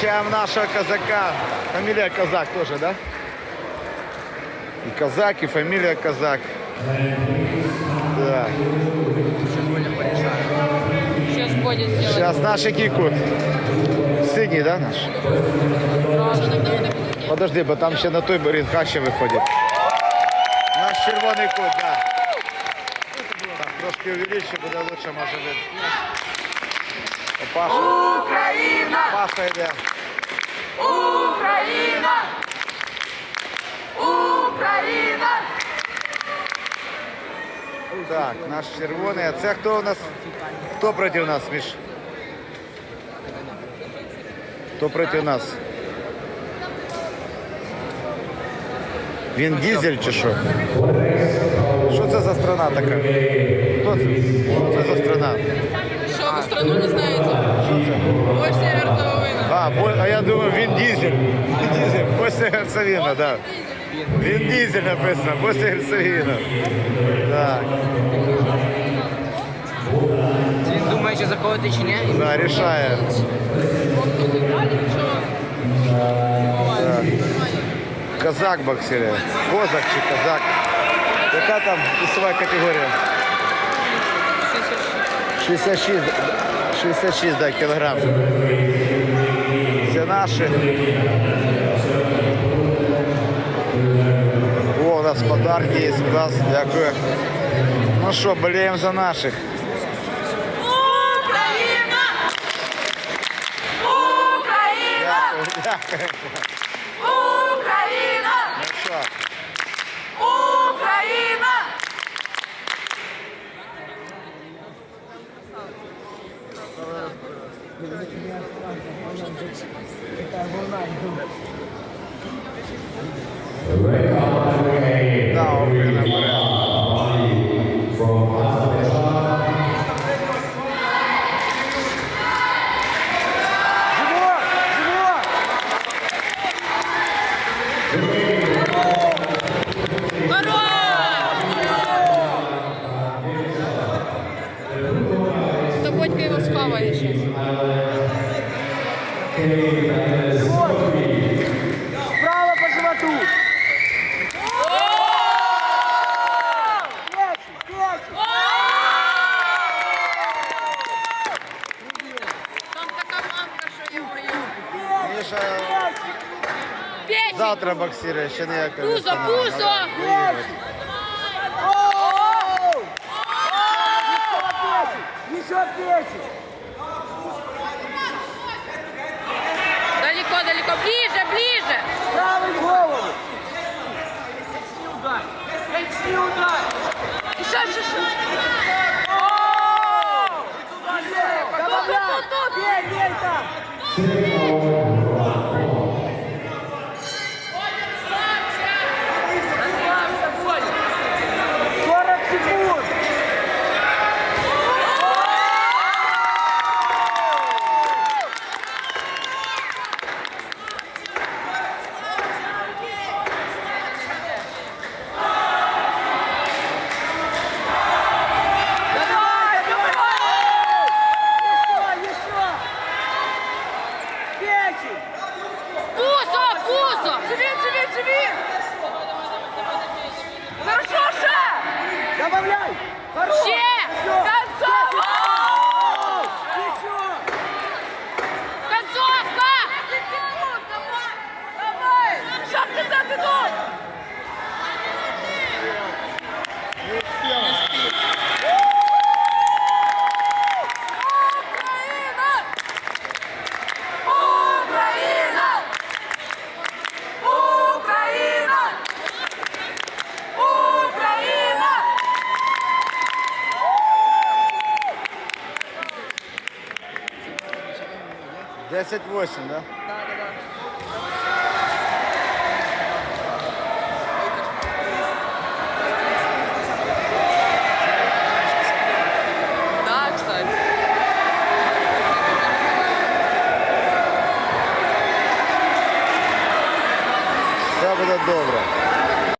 Встречаем нашего казака. Фамилия Казак тоже, да? И казак, и фамилия Казак. Так. Сейчас будет сделать. Сейчас наши кикут. Синій, да, наш? Подожди, бо там ще на той ринка ще виходить. Наш червоний кут, да. Так, трошки увеличу, буде лучше може видно. Паша. Україна! Україна! Україна! Так, наш червоний. А це хто у нас? Хто проти нас, Міш? Хто проти нас? Він дізель чи що? Що це за страна така? Хто це? Що це за страна? Что, вы страну не знаете? Що це? Босния и Герцеговина. А, Бо- а я думаю, він дізель. Він дізель. Босnia Герцевина, да. Він дізель написано, Босnia Герцевина. Так, Він думає, чи заходити чи ні. да, рішає. Так. Казак боксирує. Козак чи казак. Яка там весова категорія? 66, 66 да, кілограм. Це наші. О, у нас подарки є. Клас, дякую. Ну що, болеємо за наших. Україна! Україна! Дякую, дякую. Да, Україна бере. Это мамка, що я мою. Міша Печень! завтра боксирує, ще ніяка. Пузо, весна. пузо! Там. Живи! Хорошо, ще! Добавляй! Хорош! Ще! Еще! 10-8, да?